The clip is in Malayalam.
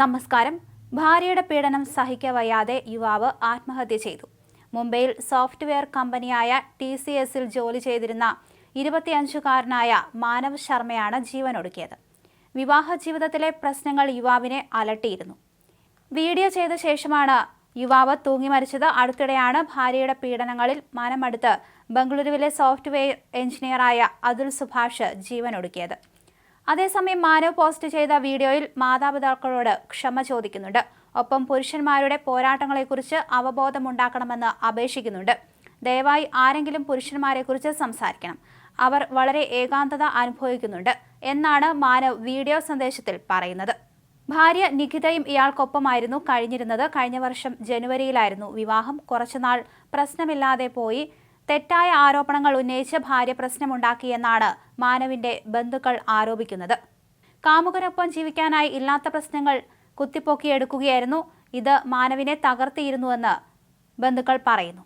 നമസ്കാരം. ഭാര്യയുടെ പീഡനം സഹിക്കവയ്യാതെ യുവാവ് ആത്മഹത്യ ചെയ്തു. മുംബൈയിൽ സോഫ്റ്റ്വെയർ കമ്പനിയായ ടി സി എസിൽ ജോലി ചെയ്തിരുന്ന ഇരുപത്തിയഞ്ചുകാരനായ മാനവ് ശർമ്മയാണ് ജീവനൊടുക്കിയത്. വിവാഹ ജീവിതത്തിലെ പ്രശ്നങ്ങൾ യുവാവിനെ അലട്ടിയിരുന്നു. വീഡിയോ ചെയ്ത ശേഷമാണ് യുവാവ് തൂങ്ങി മരിച്ചത്. അടുത്തിടെയാണ് ഭാര്യയുടെ പീഡനങ്ങളിൽ മനമടുത്ത് ബംഗളൂരുവിലെ സോഫ്റ്റ്വെയർ എഞ്ചിനീയറായ അതുൽ സുഭാഷ് ജീവനൊടുക്കിയത്. അതേസമയം മാനവ് പോസ്റ്റ് ചെയ്ത വീഡിയോയിൽ മാതാപിതാക്കളോട് ക്ഷമ ചോദിക്കുന്നുണ്ട്. ഒപ്പം പുരുഷന്മാരുടെ പോരാട്ടങ്ങളെക്കുറിച്ച് അവബോധമുണ്ടാക്കണമെന്ന് അപേക്ഷിക്കുന്നുണ്ട്. ദയവായി ആരെങ്കിലും പുരുഷന്മാരെക്കുറിച്ച് സംസാരിക്കണം. അവർ വളരെ ഏകാന്തത അനുഭവിക്കുന്നുണ്ട് എന്നാണ് മാനവ് വീഡിയോ സന്ദേശത്തിൽ പറയുന്നത്. ഭാര്യ നിഖിതയും ഇയാൾക്കൊപ്പമായിരുന്നു കഴിഞ്ഞിരുന്നത്. കഴിഞ്ഞ വർഷം ജനുവരിയിലായിരുന്നു വിവാഹം. കുറച്ചുനാൾ പ്രശ്നമില്ലാതെ പോയി. തെറ്റായ ആരോപണങ്ങൾ ഉന്നയിച്ച് ഭാര്യ പ്രശ്നമുണ്ടാക്കിയെന്നാണ് മാനവിന്റെ ബന്ധുക്കൾ ആരോപിക്കുന്നത്. കാമുകനൊപ്പം ജീവിക്കാനായി ഇല്ലാത്ത പ്രശ്നങ്ങൾ കുത്തിപ്പൊക്കിയെടുക്കുകയായിരുന്നു. ഇത് മാനവിനെ തകർത്തിയിരുന്നുവെന്ന് ബന്ധുക്കൾ പറയുന്നു.